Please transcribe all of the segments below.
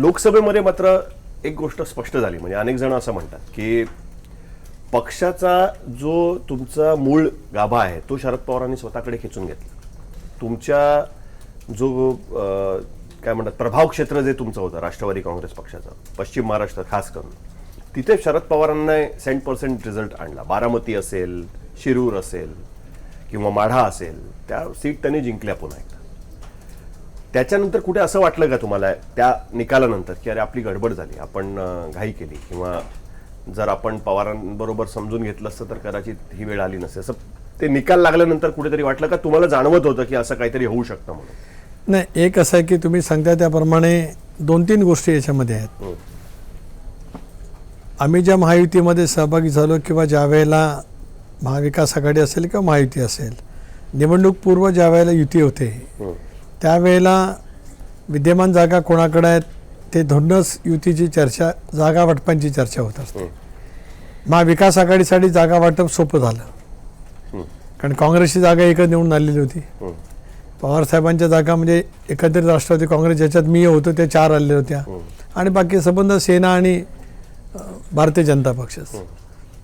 लोकसभेमध्ये मात्र एक गोष्ट स्पष्ट झाली. म्हणजे अनेक जण असं म्हणतात की पक्षाचा जो तुमचा मूळ गाभा आहे तो शरद पवारांनी स्वतःकडे खेचून घेतला. तुमच्या जो काय म्हणतात प्रभाव क्षेत्र जे तुमचं होतं राष्ट्रवादी काँग्रेस पक्षाचं पश्चिम महाराष्ट्र खास करून तिथे शरद पवारांना सेंट पर्सेंट रिझल्ट आणला. बारामती असेल शिरूर असेल किंवा माढा असेल त्या सीट त्यांनी जिंकल्या पुन्हा एकदा. त्याच्यानंतर कुठे असं वाटलं का तुम्हाला त्या निकालानंतर की अरे आपली गडबड झाली आपण घाई केली किंवा जर आपण पवारांबरोबर समजून घेतलं असतं तर कदाचित ही वेळ आली नसते असं ते निकाल लागल्यानंतर कुठेतरी वाटलं का तुम्हाला जाणवत होतं की असं काहीतरी होऊ शकतं म्हणून नाही एक असं आहे की तुम्ही सांगता त्याप्रमाणे दोन तीन गोष्टी याच्यामध्ये आहेत. आम्ही ज्या महायुतीमध्ये सहभागी झालो किंवा ज्या वेळेला महाविकास आघाडी असेल किंवा महायुती असेल निवडणूक पूर्व ज्या वेळेला युती होते. त्यावेळेला विद्यमान जागा कोणाकडे आहेत ते धरूनच युतीची चर्चा जागा वाटपांची चर्चा होत असते. महाविकास आघाडीसाठी जागा वाटप सोपं झालं. कारण काँग्रेसची जागा एकच निवडून आलेली होती. पवारसाहेबांच्या जागा म्हणजे एकत्रित राष्ट्रवादी काँग्रेस ज्याच्यात मी होतो त्या चार आलेल्या होत्या. आणि बाकी संबंध सेना आणि भारतीय जनता पक्षाच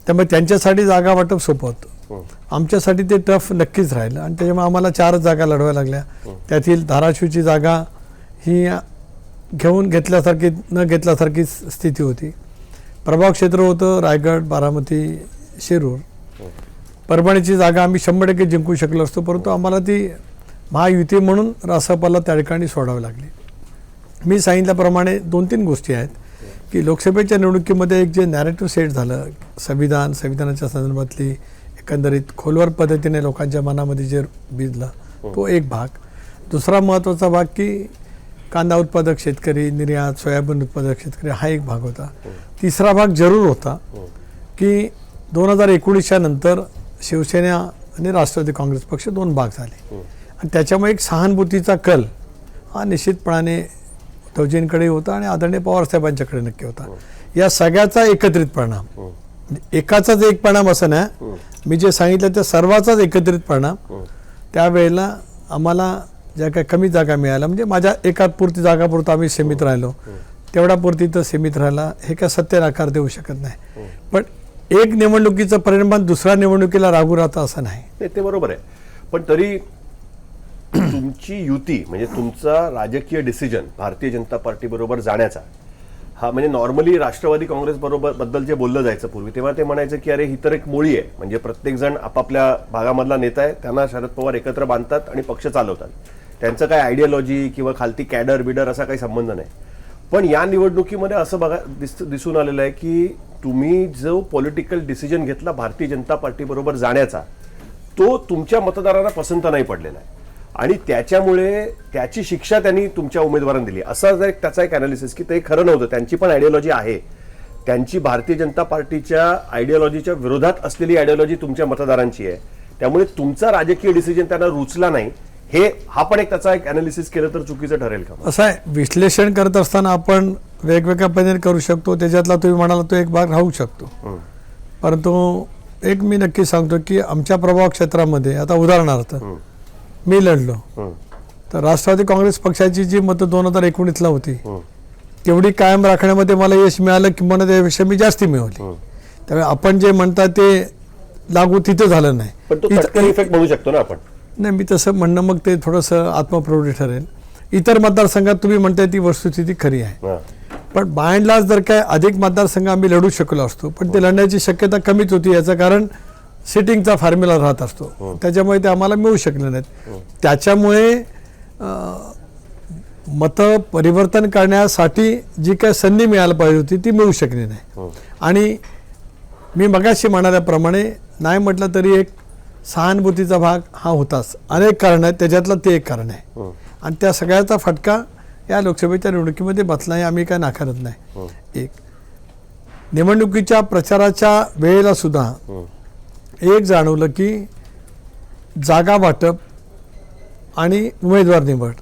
त्यामुळे त्यांच्यासाठी जागा वाटप सोपं होतं. हं. आमच्यासाठी ते टफ नक्कीच राहिलं. आणि त्याच्यामुळे आम्हाला चारच जागा लढवायला लागल्या. त्यातील धाराशिवची जागा ही घेऊन घेतल्यासारखी न घेतल्यासारखी स्थिती होती. प्रभाव क्षेत्र होतं रायगड बारामती शिरूर. परभणीची जागा आम्ही शंभर टक्के जिंकू शकलो असतो परंतु आम्हाला ती महायुती म्हणून रासपाला त्या ठिकाणी सोडावी लागली. मी सांगितल्याप्रमाणे दोन तीन गोष्टी आहेत. की लोकसभेच्या निवडणुकीमध्ये एक जे नॅरेटिव्ह सेट झालं संविधान संविधानाच्या संदर्भातली एकंदरीत खोलवर पद्धतीने लोकांच्या मनामध्ये जे भिजलं तो एक भाग. दुसरा महत्त्वाचा भाग की कांदा उत्पादक शेतकरी निर्यात सोयाबीन उत्पादक शेतकरी हा एक भाग होता. तिसरा भाग जरूर होता की दोन हजार एकोणीसच्या नंतर शिवसेना आणि राष्ट्रवादी काँग्रेस पक्ष दोन भाग झाले. आणि त्याच्यामुळे एक सहानुभूतीचा कल हा निश्चितपणाने उद्धवजींकडे होता आणि आदरणीय पवारसाहेबांच्याकडे नक्की होता. या सगळ्याचा एकत्रित परिणाम. म्हणजे एकाचाच एक परिणाम असं नाही मी जे सांगितलं त्या सर्वाचाच एकत्रित परिणाम. त्यावेळेला आम्हाला ज्या काही कमी जागा मिळाल्या म्हणजे माझ्या एका पुरती जागापुरतं आम्ही सीमित राहिलो. तेवढ्या पुरती तर सीमित राहिला. हे काय सत्य आकार देऊ शकत नाही. पण एक निवडणुकीचं परिणाम दुसऱ्या निवडणुकीला रागू राहतं असं नाही. नाही ते बरोबर आहे. पण तरी तुमची युती म्हणजे तुमचा राजकीय डिसिजन भारतीय जनता पार्टी बरोबर जाण्याचा हा म्हणजे नॉर्मली राष्ट्रवादी काँग्रेस बरोबर बद्दल जे बोललं जायचं पूर्वी तेव्हा ते म्हणायचं की अरे ही तर एक मुळी आहे. म्हणजे प्रत्येक जण आपापल्या भागामधला नेता आहे त्यांना शरद पवार एकत्र बांधतात आणि पक्ष चालवतात. त्यांचं काय आयडियोलॉजी किंवा खालती कॅडर बिडर असा काही संबंध नाही. पण या निवडणुकीमध्ये असं बघा दिस दिसून आलेलं आहे की तुम्ही जो पॉलिटिकल डिसिजन घेतला भारतीय जनता पार्टी बरोबर जाण्याचा तो तुमच्या मतदारांना पसंत नाही पडलेला आहे. आणि त्याच्यामुळे त्याची शिक्षा त्यांनी तुमच्या उमेदवारांना दिली. असा जर एक त्याचा एक अनालिसिस की ते खरं नव्हतं त्यांची पण आयडियोलॉजी आहे. त्यांची भारतीय जनता पार्टीच्या आयडियोलॉजीच्या विरोधात असलेली आयडियोलॉजी तुमच्या मतदारांची आहे. त्यामुळे तुमचा राजकीय डिसिजन त्यांना रुचला नाही. हे हा पण एक त्याचा एक अनालिसिस केलं तर चुकीचं ठरेल का? असं आहे विश्लेषण करत असताना आपण वेगवेगळ्या पद्धतीने करू शकतो. त्याच्यातला तुम्ही म्हणाला तो एक भाग राहू शकतो. परंतु एक मी नक्की सांगतो की आमच्या प्रभाव क्षेत्रामध्ये आता उदाहरणार्थ मी लढलो. तर राष्ट्रवादी काँग्रेस पक्षाची जी मतं दोन हजार एकोणीसला होती. तेवढी कायम राखण्यामध्ये मला यश मिळालं किंवा त्यापेक्षा मी जास्ती मिळवली. त्यामुळे आपण जे म्हणता ते लागू तिथं झालं नाही इफेक्ट म्हणू शकतो ना आपण नाही मी तसं म्हणणं मग ते थोडंसं आत्मप्रौढी ठरेल इतर मतदारसंघात तुम्ही म्हणताय ती वस्तुस्थिती खरी आहे. पण बाय अँड लार्ज जर काय अधिक मतदारसंघ आम्ही लढू शकलो असतो पण ते लढण्याची शक्यता कमीच होती याचं कारण सिटिंगचा फॉर्म्युला राहत असतो. त्याच्यामुळे ते आम्हाला मिळू शकले नाहीत. त्याच्यामुळे अं, मतं परिवर्तन करण्यासाठी जी काय संधी मिळायला पाहिजे होती ती मिळू शकली नाही. आणि मी मगाशी म्हणाल्याप्रमाणे नाही म्हटलं तरी एक सहानुभूतीचा भाग हा होताच. अनेक कारण आहेत त्याच्यातलं ते एक कारण आहे. हं. आणि त्या सगळ्याचा फटका या लोकसभेच्या निवडणुकीमध्ये बसला हे आम्ही काय नाकारत नाही. एक. निवडणुकीच्या प्रचाराच्या वेळेला सुद्धा हं. एक जाणवलं की जागा वाटप आणि उमेदवार निवड.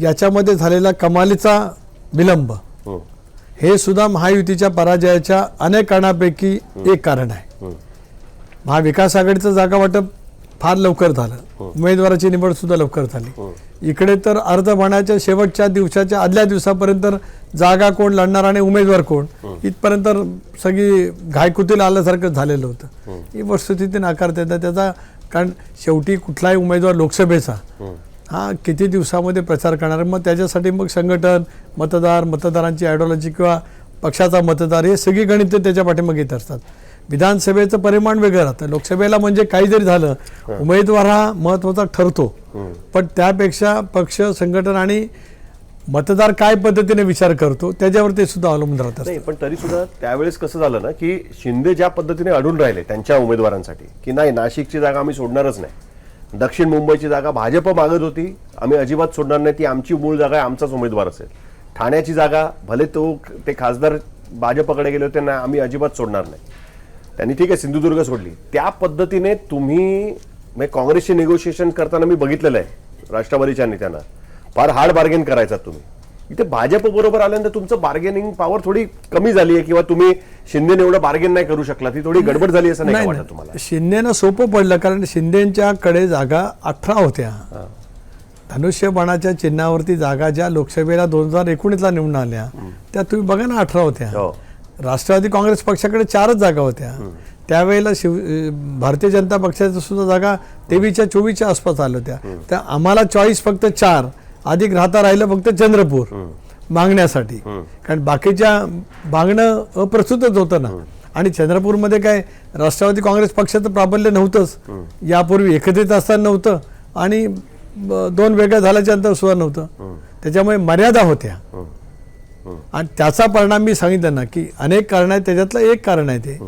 याच्यामध्ये झालेला कमालीचा विलंब हं. सुद्धा महायुतीच्या पराजयाच्या अनेक कारणापैकी एक कारण आहे. महाविकास आघाडीचं जागा वाटप फार लवकर झालं. उमेदवाराची निवड सुद्धा लवकर झाली. इकडे तर अर्ज भरण्याच्या शेवटच्या दिवसाच्या आदल्या दिवसापर्यंत जागा कोण लढणार आणि उमेदवार कोण इथपर्यंत सगळी घायकुतीला आल्यासारखं झालेलं होतं. ही. वस्तुस्थिती नाकारता येतात त्याचा कारण शेवटी कुठलाही उमेदवार लोकसभेचा हा. किती दिवसामध्ये प्रचार करणार? मग त्याच्यासाठी मग संघटन मतदार मतदारांची आयडिओलॉजी किंवा पक्षाचा मतदार हे सगळी गणित त्याच्या पाठीमागे येत असतात. विधानसभेचं परिमाण वेगळं राहतं. लोकसभेला म्हणजे काही जरी झालं उमेदवार हा महत्त्वाचा ठरतो. पण त्यापेक्षा पक्ष संघटन आणि मतदार काय पद्धतीने विचार करतो त्याच्यावर ते सुद्धा अवलंबून राहतात नाही पण तरी सुद्धा त्यावेळेस कसं झालं ना की शिंदे ज्या पद्धतीने अडून राहिले त्यांच्या उमेदवारांसाठी की नाही नाशिकची जागा आम्ही सोडणारच नाही. दक्षिण मुंबईची जागा भाजप मागत होती आम्ही अजिबात सोडणार नाही ती आमची मूळ जागा आहे आमचाच उमेदवार असेल. ठाण्याची जागा भले तो ते खासदार भाजपकडे गेले होते ना आम्ही अजिबात सोडणार नाही. त्यांनी ठीक आहे सिंधुदुर्ग सोडली. त्या पद्धतीने तुम्ही म्हणजे काँग्रेसचे निगोशिएशन करताना मी बघितलेलं आहे राष्ट्रवादीच्या नेत्यांना फार हार्ड बार्गेन करायचा तुम्ही. इथे भाजप बरोबर आल्यानंतर तुमचं बार्गेनिंग पॉवर थोडी कमी झाली आहे किंवा तुम्ही शिंदेने एवढं बार्गेन नाही करू शकला ती थोडी गडबड झाली असं नाही वाटत तुम्हाला. शिंदेनं सोपं पडलं कारण शिंदेच्याकडे जागा अठरा होत्या. धनुष्यबाणाच्या चिन्हावरती जागा ज्या लोकसभेला दोन हजार एकोणीसला निवडून आल्या त्या तुम्ही बघा ना अठरा होत्या. हो. राष्ट्रवादी काँग्रेस पक्षाकडे चारच जागा होत्या. त्यावेळेला शिव भारतीय जनता पक्षाच्या सुद्धा जागा तेवीसच्या चोवीसच्या आसपास आल्या होत्या. त्या आम्हाला चॉईस फक्त चार. अधिक राहता राहिलं फक्त चंद्रपूर मागण्यासाठी. कारण बाकीच्या मागणं अप्रस्तुतच होतं ना. आणि चंद्रपूरमध्ये काय राष्ट्रवादी काँग्रेस पक्षाचं प्राबल्य नव्हतंच. यापूर्वी एकत्रित असताना नव्हतं आणि दोन वेगळ्या झाल्याच्यानंतर सुद्धा नव्हतं. त्याच्यामुळे मर्यादा होत्या. आणि त्याचा परिणाम मी सांगितलं ना की अनेक कारण आहेत त्याच्यातलं एक कारण आहे ते.